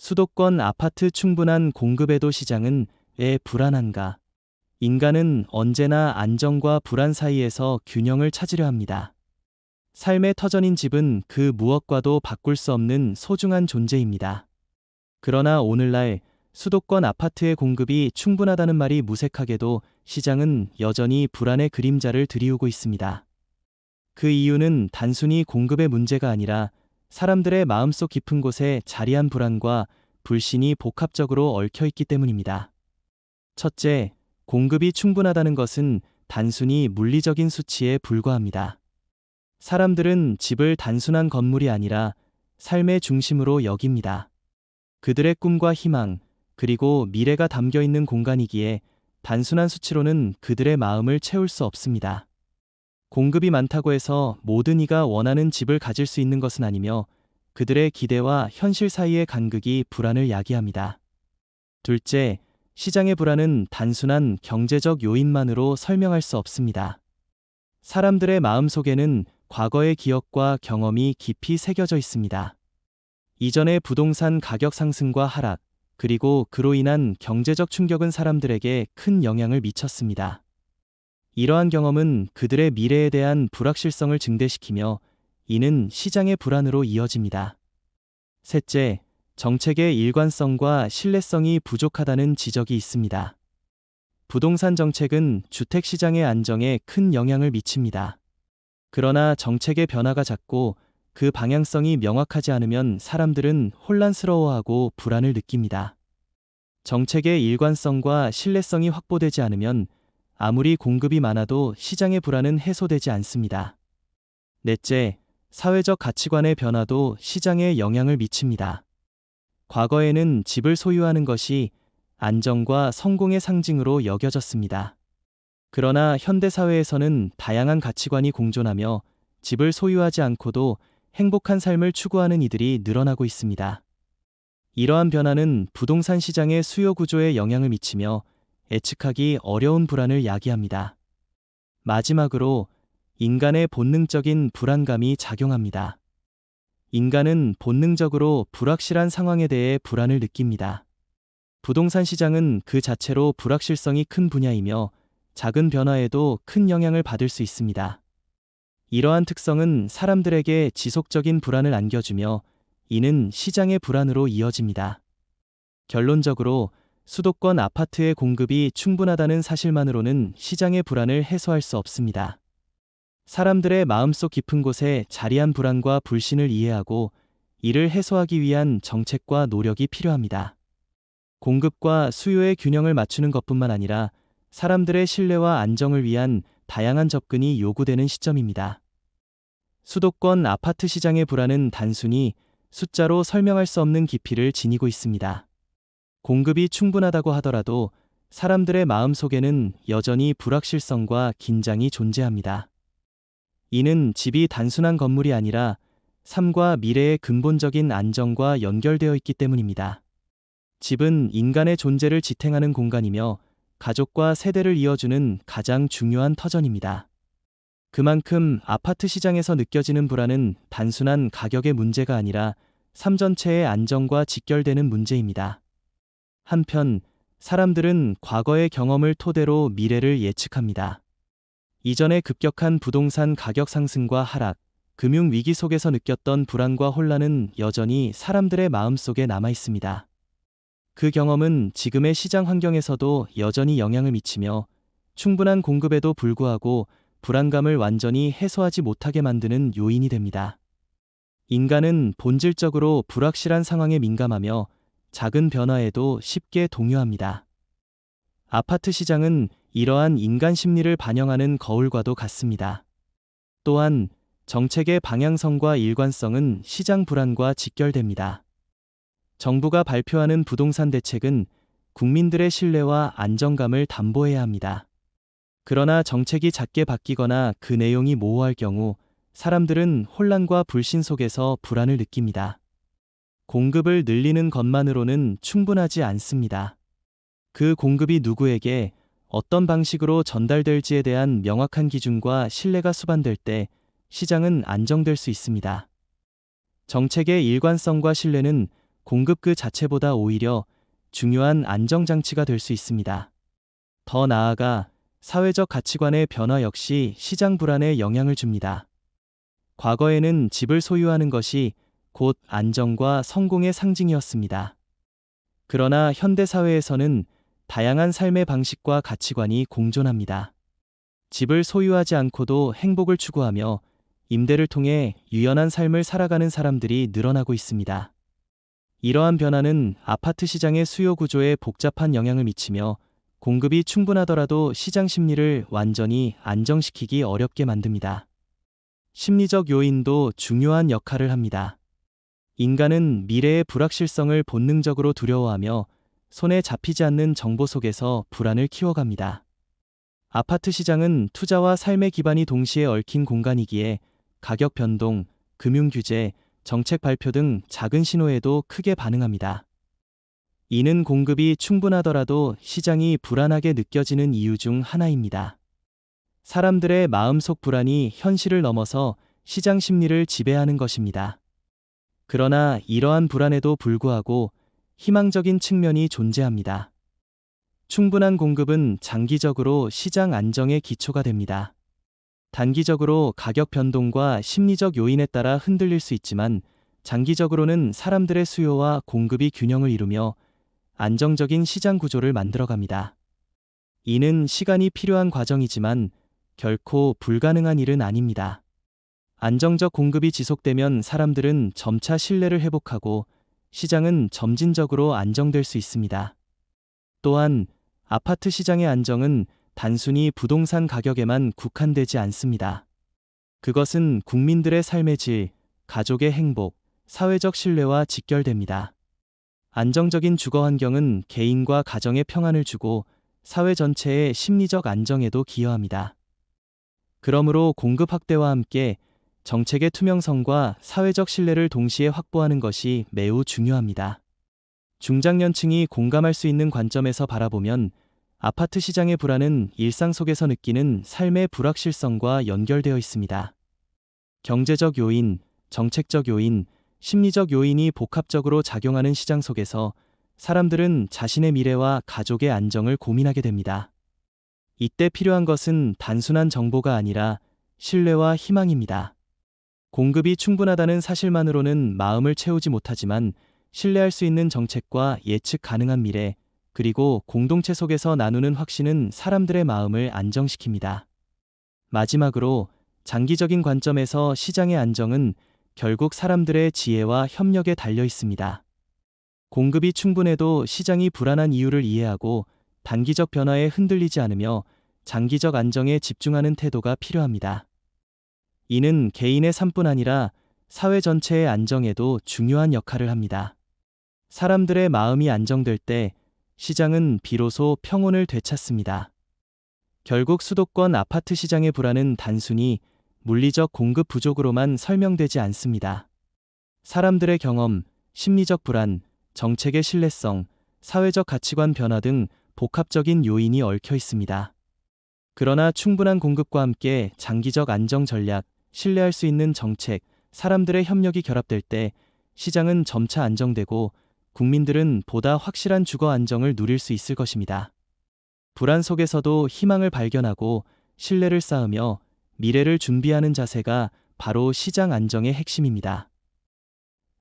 수도권 아파트 충분한 공급에도 시장은 왜 불안한가? 인간은 언제나 안정과 불안 사이에서 균형을 찾으려 합니다. 삶의 터전인 집은 그 무엇과도 바꿀 수 없는 소중한 존재입니다. 그러나 오늘날 수도권 아파트의 공급이 충분하다는 말이 무색하게도 시장은 여전히 불안의 그림자를 드리우고 있습니다. 그 이유는 단순히 공급의 문제가 아니라 사람들의 마음속 깊은 곳에 자리한 불안과 불신이 복합적으로 얽혀 있기 때문입니다. 첫째, 공급이 충분하다는 것은 단순히 물리적인 수치에 불과합니다. 사람들은 집을 단순한 건물이 아니라 삶의 중심으로 여깁니다. 그들의 꿈과 희망, 그리고 미래가 담겨 있는 공간이기에 단순한 수치로는 그들의 마음을 채울 수 없습니다. 공급이 많다고 해서 모든 이가 원하는 집을 가질 수 있는 것은 아니며 그들의 기대와 현실 사이의 간극이 불안을 야기합니다. 둘째, 시장의 불안은 단순한 경제적 요인만으로 설명할 수 없습니다. 사람들의 마음 속에는 과거의 기억과 경험이 깊이 새겨져 있습니다. 이전의 부동산 가격 상승과 하락, 그리고 그로 인한 경제적 충격은 사람들에게 큰 영향을 미쳤습니다. 이러한 경험은 그들의 미래에 대한 불확실성을 증대시키며 이는 시장의 불안으로 이어집니다. 셋째, 정책의 일관성과 신뢰성이 부족하다는 지적이 있습니다. 부동산 정책은 주택 시장의 안정에 큰 영향을 미칩니다. 그러나 정책의 변화가 작고 그 방향성이 명확하지 않으면 사람들은 혼란스러워하고 불안을 느낍니다. 정책의 일관성과 신뢰성이 확보되지 않으면 아무리 공급이 많아도 시장의 불안은 해소되지 않습니다. 넷째, 사회적 가치관의 변화도 시장에 영향을 미칩니다. 과거에는 집을 소유하는 것이 안정과 성공의 상징으로 여겨졌습니다. 그러나 현대 사회에서는 다양한 가치관이 공존하며 집을 소유하지 않고도 행복한 삶을 추구하는 이들이 늘어나고 있습니다. 이러한 변화는 부동산 시장의 수요 구조에 영향을 미치며 예측하기 어려운 불안을 야기합니다. 마지막으로 인간의 본능적인 불안감이 작용합니다. 인간은 본능적으로 불확실한 상황에 대해 불안을 느낍니다. 부동산 시장은 그 자체로 불확실성이 큰 분야이며 작은 변화에도 큰 영향을 받을 수 있습니다. 이러한 특성은 사람들에게 지속적인 불안을 안겨주며 이는 시장의 불안으로 이어집니다. 결론적으로 수도권 아파트의 공급이 충분하다는 사실만으로는 시장의 불안을 해소할 수 없습니다. 사람들의 마음속 깊은 곳에 자리한 불안과 불신을 이해하고 이를 해소하기 위한 정책과 노력이 필요합니다. 공급과 수요의 균형을 맞추는 것뿐만 아니라 사람들의 신뢰와 안정을 위한 다양한 접근이 요구되는 시점입니다. 수도권 아파트 시장의 불안은 단순히 숫자로 설명할 수 없는 깊이를 지니고 있습니다. 공급이 충분하다고 하더라도 사람들의 마음 속에는 여전히 불확실성과 긴장이 존재합니다. 이는 집이 단순한 건물이 아니라 삶과 미래의 근본적인 안정과 연결되어 있기 때문입니다. 집은 인간의 존재를 지탱하는 공간이며 가족과 세대를 이어주는 가장 중요한 터전입니다. 그만큼 아파트 시장에서 느껴지는 불안은 단순한 가격의 문제가 아니라 삶 전체의 안정과 직결되는 문제입니다. 한편 사람들은 과거의 경험을 토대로 미래를 예측합니다. 이전의 급격한 부동산 가격 상승과 하락, 금융 위기 속에서 느꼈던 불안과 혼란은 여전히 사람들의 마음속에 남아 있습니다. 그 경험은 지금의 시장 환경에서도 여전히 영향을 미치며 충분한 공급에도 불구하고 불안감을 완전히 해소하지 못하게 만드는 요인이 됩니다. 인간은 본질적으로 불확실한 상황에 민감하며 작은 변화에도 쉽게 동요합니다. 아파트 시장은 이러한 인간 심리를 반영하는 거울과도 같습니다. 또한 정책의 방향성과 일관성은 시장 불안과 직결됩니다. 정부가 발표하는 부동산 대책은 국민들의 신뢰와 안정감을 담보해야 합니다. 그러나 정책이 작게 바뀌거나 그 내용이 모호할 경우 사람들은 혼란과 불신 속에서 불안을 느낍니다. 공급을 늘리는 것만으로는 충분하지 않습니다. 그 공급이 누구에게 어떤 방식으로 전달될지에 대한 명확한 기준과 신뢰가 수반될 때 시장은 안정될 수 있습니다. 정책의 일관성과 신뢰는 공급 그 자체보다 오히려 중요한 안정장치가 될 수 있습니다. 더 나아가 사회적 가치관의 변화 역시 시장 불안에 영향을 줍니다. 과거에는 집을 소유하는 것이 곧 안정과 성공의 상징이었습니다. 그러나 현대 사회에서는 다양한 삶의 방식과 가치관이 공존합니다. 집을 소유하지 않고도 행복을 추구하며 임대를 통해 유연한 삶을 살아가는 사람들이 늘어나고 있습니다. 이러한 변화는 아파트 시장의 수요 구조에 복잡한 영향을 미치며 공급이 충분하더라도 시장 심리를 완전히 안정시키기 어렵게 만듭니다. 심리적 요인도 중요한 역할을 합니다. 인간은 미래의 불확실성을 본능적으로 두려워하며 손에 잡히지 않는 정보 속에서 불안을 키워갑니다. 아파트 시장은 투자와 삶의 기반이 동시에 얽힌 공간이기에 가격 변동, 금융 규제, 정책 발표 등 작은 신호에도 크게 반응합니다. 이는 공급이 충분하더라도 시장이 불안하게 느껴지는 이유 중 하나입니다. 사람들의 마음속 불안이 현실을 넘어서 시장 심리를 지배하는 것입니다. 그러나 이러한 불안에도 불구하고 희망적인 측면이 존재합니다. 충분한 공급은 장기적으로 시장 안정의 기초가 됩니다. 단기적으로 가격 변동과 심리적 요인에 따라 흔들릴 수 있지만 장기적으로는 사람들의 수요와 공급이 균형을 이루며 안정적인 시장 구조를 만들어갑니다. 이는 시간이 필요한 과정이지만 결코 불가능한 일은 아닙니다. 안정적 공급이 지속되면 사람들은 점차 신뢰를 회복하고 시장은 점진적으로 안정될 수 있습니다. 또한 아파트 시장의 안정은 단순히 부동산 가격에만 국한되지 않습니다. 그것은 국민들의 삶의 질, 가족의 행복, 사회적 신뢰와 직결됩니다. 안정적인 주거 환경은 개인과 가정의 평안을 주고 사회 전체의 심리적 안정에도 기여합니다. 그러므로 공급 확대와 함께 정책의 투명성과 사회적 신뢰를 동시에 확보하는 것이 매우 중요합니다. 중장년층이 공감할 수 있는 관점에서 바라보면 아파트 시장의 불안은 일상 속에서 느끼는 삶의 불확실성과 연결되어 있습니다. 경제적 요인, 정책적 요인, 심리적 요인이 복합적으로 작용하는 시장 속에서 사람들은 자신의 미래와 가족의 안정을 고민하게 됩니다. 이때 필요한 것은 단순한 정보가 아니라 신뢰와 희망입니다. 공급이 충분하다는 사실만으로는 마음을 채우지 못하지만 신뢰할 수 있는 정책과 예측 가능한 미래, 그리고 공동체 속에서 나누는 확신은 사람들의 마음을 안정시킵니다. 마지막으로 장기적인 관점에서 시장의 안정은 결국 사람들의 지혜와 협력에 달려 있습니다. 공급이 충분해도 시장이 불안한 이유를 이해하고 단기적 변화에 흔들리지 않으며 장기적 안정에 집중하는 태도가 필요합니다. 이는 개인의 삶뿐 아니라 사회 전체의 안정에도 중요한 역할을 합니다. 사람들의 마음이 안정될 때 시장은 비로소 평온을 되찾습니다. 결국 수도권 아파트 시장의 불안은 단순히 물리적 공급 부족으로만 설명되지 않습니다. 사람들의 경험, 심리적 불안, 정책의 신뢰성, 사회적 가치관 변화 등 복합적인 요인이 얽혀 있습니다. 그러나 충분한 공급과 함께 장기적 안정 전략, 신뢰할 수 있는 정책, 사람들의 협력이 결합될 때 시장은 점차 안정되고 국민들은 보다 확실한 주거 안정을 누릴 수 있을 것입니다. 불안 속에서도 희망을 발견하고 신뢰를 쌓으며 미래를 준비하는 자세가 바로 시장 안정의 핵심입니다.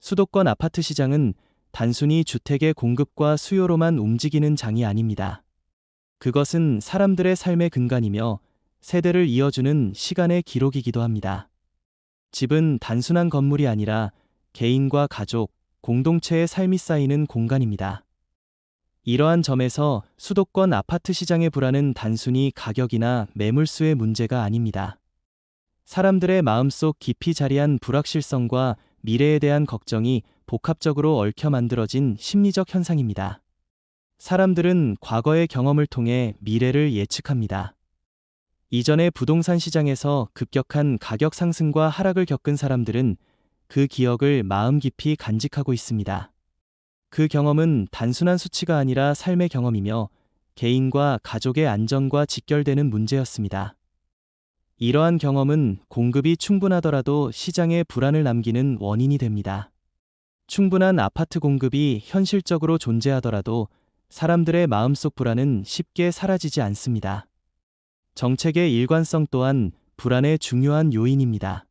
수도권 아파트 시장은 단순히 주택의 공급과 수요로만 움직이는 장이 아닙니다. 그것은 사람들의 삶의 근간이며 세대를 이어주는 시간의 기록이기도 합니다. 집은 단순한 건물이 아니라 개인과 가족, 공동체의 삶이 쌓이는 공간입니다. 이러한 점에서 수도권 아파트 시장의 불안은 단순히 가격이나 매물수의 문제가 아닙니다. 사람들의 마음속 깊이 자리한 불확실성과 미래에 대한 걱정이 복합적으로 얽혀 만들어진 심리적 현상입니다. 사람들은 과거의 경험을 통해 미래를 예측합니다. 이전의 부동산 시장에서 급격한 가격 상승과 하락을 겪은 사람들은 그 기억을 마음 깊이 간직하고 있습니다. 그 경험은 단순한 수치가 아니라 삶의 경험이며 개인과 가족의 안전과 직결되는 문제였습니다. 이러한 경험은 공급이 충분하더라도 시장에 불안을 남기는 원인이 됩니다. 충분한 아파트 공급이 현실적으로 존재하더라도 사람들의 마음속 불안은 쉽게 사라지지 않습니다. 정책의 일관성 또한 불안의 중요한 요인입니다.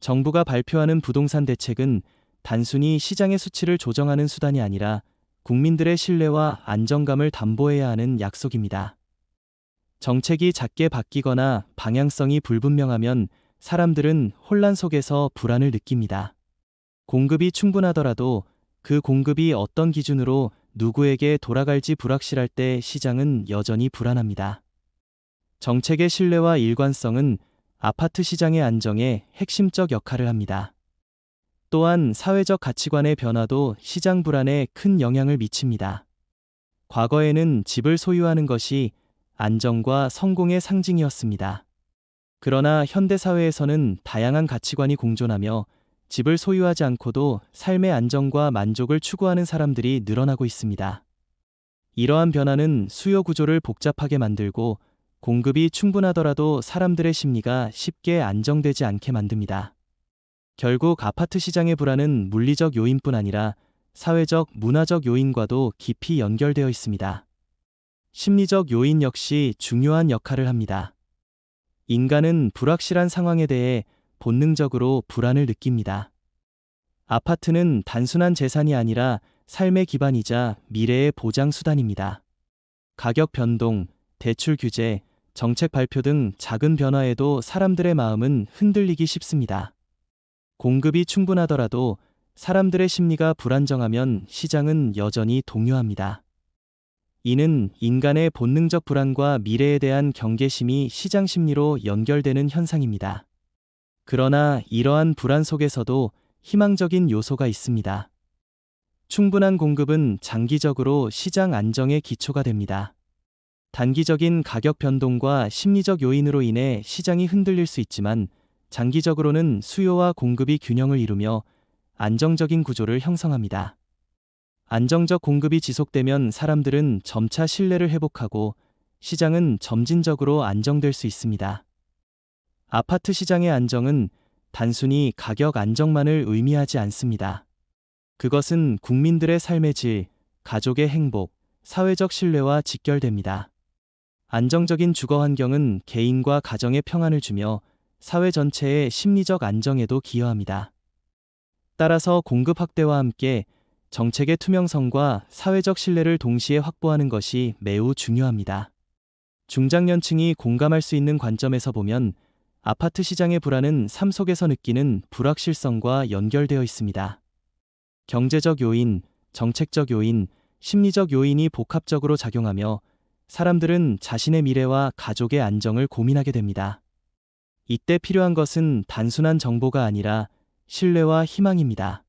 정부가 발표하는 부동산 대책은 단순히 시장의 수치를 조정하는 수단이 아니라 국민들의 신뢰와 안정감을 담보해야 하는 약속입니다. 정책이 작게 바뀌거나 방향성이 불분명하면 사람들은 혼란 속에서 불안을 느낍니다. 공급이 충분하더라도 그 공급이 어떤 기준으로 누구에게 돌아갈지 불확실할 때 시장은 여전히 불안합니다. 정책의 신뢰와 일관성은 아파트 시장의 안정에 핵심적 역할을 합니다. 또한 사회적 가치관의 변화도 시장 불안에 큰 영향을 미칩니다. 과거에는 집을 소유하는 것이 안정과 성공의 상징이었습니다. 그러나 현대 사회에서는 다양한 가치관이 공존하며 집을 소유하지 않고도 삶의 안정과 만족을 추구하는 사람들이 늘어나고 있습니다. 이러한 변화는 수요 구조를 복잡하게 만들고 공급이 충분하더라도 사람들의 심리가 쉽게 안정되지 않게 만듭니다. 결국 아파트 시장의 불안은 물리적 요인뿐 아니라 사회적, 문화적 요인과도 깊이 연결되어 있습니다. 심리적 요인 역시 중요한 역할을 합니다. 인간은 불확실한 상황에 대해 본능적으로 불안을 느낍니다. 아파트는 단순한 재산이 아니라 삶의 기반이자 미래의 보장 수단입니다. 가격 변동, 대출 규제, 정책 발표 등 작은 변화에도 사람들의 마음은 흔들리기 쉽습니다. 공급이 충분하더라도 사람들의 심리가 불안정하면 시장은 여전히 동요합니다. 이는 인간의 본능적 불안과 미래에 대한 경계심이 시장 심리로 연결되는 현상입니다. 그러나 이러한 불안 속에서도 희망적인 요소가 있습니다. 충분한 공급은 장기적으로 시장 안정의 기초가 됩니다. 단기적인 가격 변동과 심리적 요인으로 인해 시장이 흔들릴 수 있지만 장기적으로는 수요와 공급이 균형을 이루며 안정적인 구조를 형성합니다. 안정적 공급이 지속되면 사람들은 점차 신뢰를 회복하고 시장은 점진적으로 안정될 수 있습니다. 아파트 시장의 안정은 단순히 가격 안정만을 의미하지 않습니다. 그것은 국민들의 삶의 질, 가족의 행복, 사회적 신뢰와 직결됩니다. 안정적인 주거 환경은 개인과 가정의 평안을 주며 사회 전체의 심리적 안정에도 기여합니다. 따라서 공급 확대와 함께 정책의 투명성과 사회적 신뢰를 동시에 확보하는 것이 매우 중요합니다. 중장년층이 공감할 수 있는 관점에서 보면 아파트 시장의 불안은 삶 속에서 느끼는 불확실성과 연결되어 있습니다. 경제적 요인, 정책적 요인, 심리적 요인이 복합적으로 작용하며 사람들은 자신의 미래와 가족의 안정을 고민하게 됩니다. 이때 필요한 것은 단순한 정보가 아니라 신뢰와 희망입니다.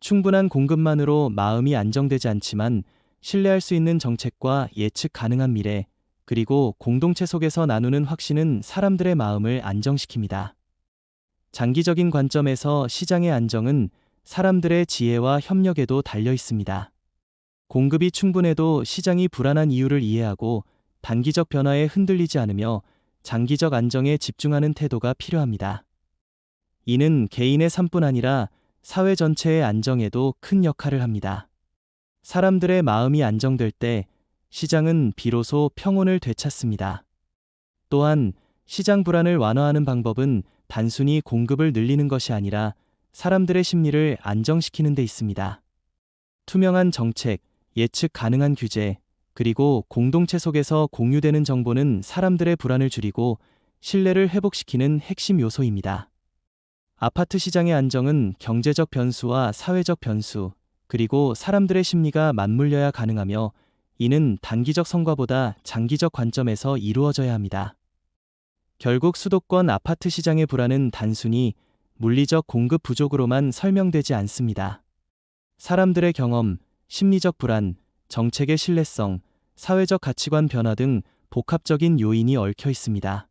충분한 공급만으로 마음이 안정되지 않지만 신뢰할 수 있는 정책과 예측 가능한 미래, 그리고 공동체 속에서 나누는 확신은 사람들의 마음을 안정시킵니다. 장기적인 관점에서 시장의 안정은 사람들의 지혜와 협력에도 달려 있습니다. 공급이 충분해도 시장이 불안한 이유를 이해하고 단기적 변화에 흔들리지 않으며 장기적 안정에 집중하는 태도가 필요합니다. 이는 개인의 삶뿐 아니라 사회 전체의 안정에도 큰 역할을 합니다. 사람들의 마음이 안정될 때 시장은 비로소 평온을 되찾습니다. 또한 시장 불안을 완화하는 방법은 단순히 공급을 늘리는 것이 아니라 사람들의 심리를 안정시키는 데 있습니다. 투명한 정책, 예측 가능한 규제, 그리고 공동체 속에서 공유되는 정보는 사람들의 불안을 줄이고 신뢰를 회복시키는 핵심 요소입니다. 아파트 시장의 안정은 경제적 변수와 사회적 변수, 그리고 사람들의 심리가 맞물려야 가능하며 이는 단기적 성과보다 장기적 관점에서 이루어져야 합니다. 결국 수도권 아파트 시장의 불안은 단순히 물리적 공급 부족으로만 설명되지 않습니다. 사람들의 경험, 심리적 불안, 정책의 신뢰성, 사회적 가치관 변화 등 복합적인 요인이 얽혀 있습니다.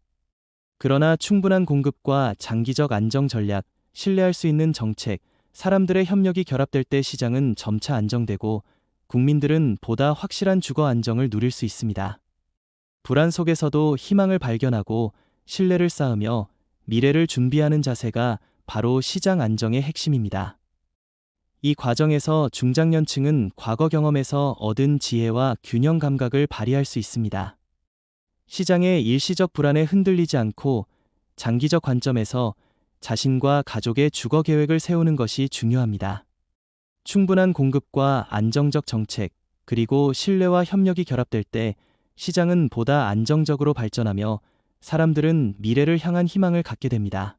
그러나 충분한 공급과 장기적 안정 전략, 신뢰할 수 있는 정책, 사람들의 협력이 결합될 때 시장은 점차 안정되고 국민들은 보다 확실한 주거 안정을 누릴 수 있습니다. 불안 속에서도 희망을 발견하고 신뢰를 쌓으며 미래를 준비하는 자세가 바로 시장 안정의 핵심입니다. 이 과정에서 중장년층은 과거 경험에서 얻은 지혜와 균형 감각을 발휘할 수 있습니다. 시장의 일시적 불안에 흔들리지 않고 장기적 관점에서 자신과 가족의 주거 계획을 세우는 것이 중요합니다. 충분한 공급과 안정적 정책, 그리고 신뢰와 협력이 결합될 때 시장은 보다 안정적으로 발전하며 사람들은 미래를 향한 희망을 갖게 됩니다.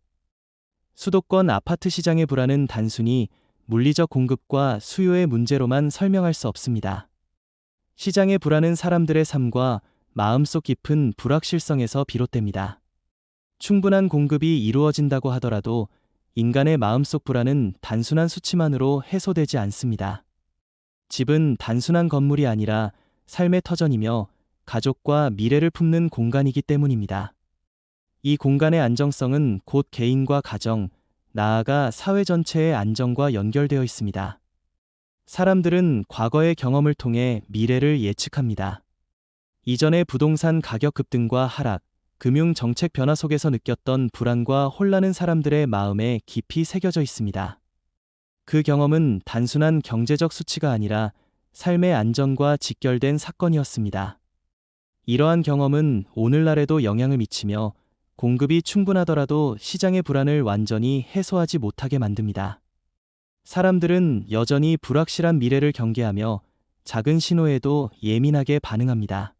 수도권 아파트 시장의 불안은 단순히 물리적 공급과 수요의 문제로만 설명할 수 없습니다. 시장의 불안은 사람들의 삶과 마음속 깊은 불확실성에서 비롯됩니다. 충분한 공급이 이루어진다고 하더라도 인간의 마음속 불안은 단순한 수치만으로 해소되지 않습니다. 집은 단순한 건물이 아니라 삶의 터전이며 가족과 미래를 품는 공간이기 때문입니다. 이 공간의 안정성은 곧 개인과 가정, 나아가 사회 전체의 안정과 연결되어 있습니다. 사람들은 과거의 경험을 통해 미래를 예측합니다. 이전의 부동산 가격 급등과 하락, 금융 정책 변화 속에서 느꼈던 불안과 혼란은 사람들의 마음에 깊이 새겨져 있습니다. 그 경험은 단순한 경제적 수치가 아니라 삶의 안정과 직결된 사건이었습니다. 이러한 경험은 오늘날에도 영향을 미치며 공급이 충분하더라도 시장의 불안을 완전히 해소하지 못하게 만듭니다. 사람들은 여전히 불확실한 미래를 경계하며 작은 신호에도 예민하게 반응합니다.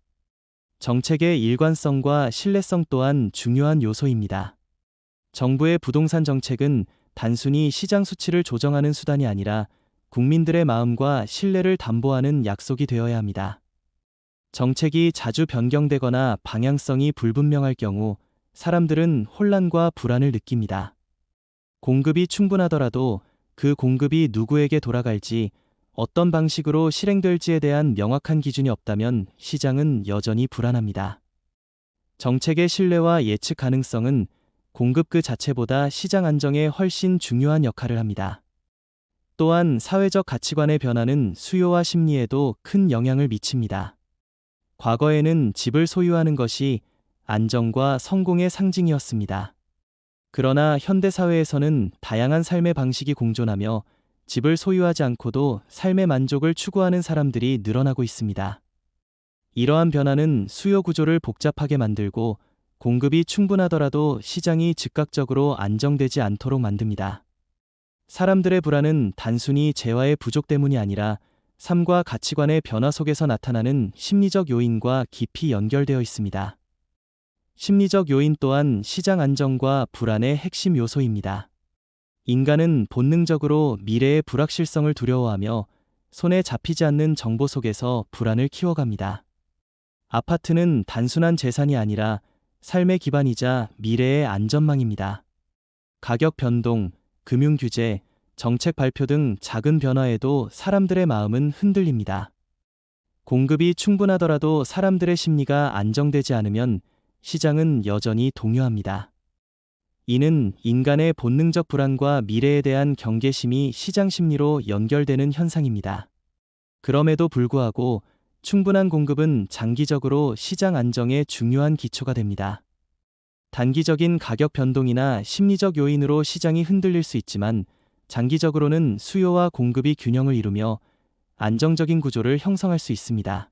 정책의 일관성과 신뢰성 또한 중요한 요소입니다. 정부의 부동산 정책은 단순히 시장 수치를 조정하는 수단이 아니라 국민들의 마음과 신뢰를 담보하는 약속이 되어야 합니다. 정책이 자주 변경되거나 방향성이 불분명할 경우 사람들은 혼란과 불안을 느낍니다. 공급이 충분하더라도 그 공급이 누구에게 돌아갈지 어떤 방식으로 실행될지에 대한 명확한 기준이 없다면 시장은 여전히 불안합니다. 정책의 신뢰와 예측 가능성은 공급 그 자체보다 시장 안정에 훨씬 중요한 역할을 합니다. 또한 사회적 가치관의 변화는 수요와 심리에도 큰 영향을 미칩니다. 과거에는 집을 소유하는 것이 안정과 성공의 상징이었습니다. 그러나 현대 사회에서는 다양한 삶의 방식이 공존하며 집을 소유하지 않고도 삶의 만족을 추구하는 사람들이 늘어나고 있습니다. 이러한 변화는 수요 구조를 복잡하게 만들고 공급이 충분하더라도 시장이 즉각적으로 안정되지 않도록 만듭니다. 사람들의 불안은 단순히 재화의 부족 때문이 아니라 삶과 가치관의 변화 속에서 나타나는 심리적 요인과 깊이 연결되어 있습니다. 심리적 요인 또한 시장 안정과 불안의 핵심 요소입니다. 인간은 본능적으로 미래의 불확실성을 두려워하며 손에 잡히지 않는 정보 속에서 불안을 키워갑니다. 아파트는 단순한 재산이 아니라 삶의 기반이자 미래의 안전망입니다. 가격 변동, 금융 규제, 정책 발표 등 작은 변화에도 사람들의 마음은 흔들립니다. 공급이 충분하더라도 사람들의 심리가 안정되지 않으면 시장은 여전히 동요합니다. 이는 인간의 본능적 불안과 미래에 대한 경계심이 시장 심리로 연결되는 현상입니다. 그럼에도 불구하고 충분한 공급은 장기적으로 시장 안정의 중요한 기초가 됩니다. 단기적인 가격 변동이나 심리적 요인으로 시장이 흔들릴 수 있지만 장기적으로는 수요와 공급이 균형을 이루며 안정적인 구조를 형성할 수 있습니다.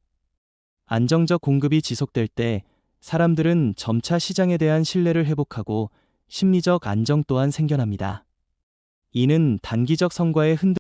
안정적 공급이 지속될 때 사람들은 점차 시장에 대한 신뢰를 회복하고 심리적 안정 또한 생겨납니다. 이는 단기적 성과에 흔들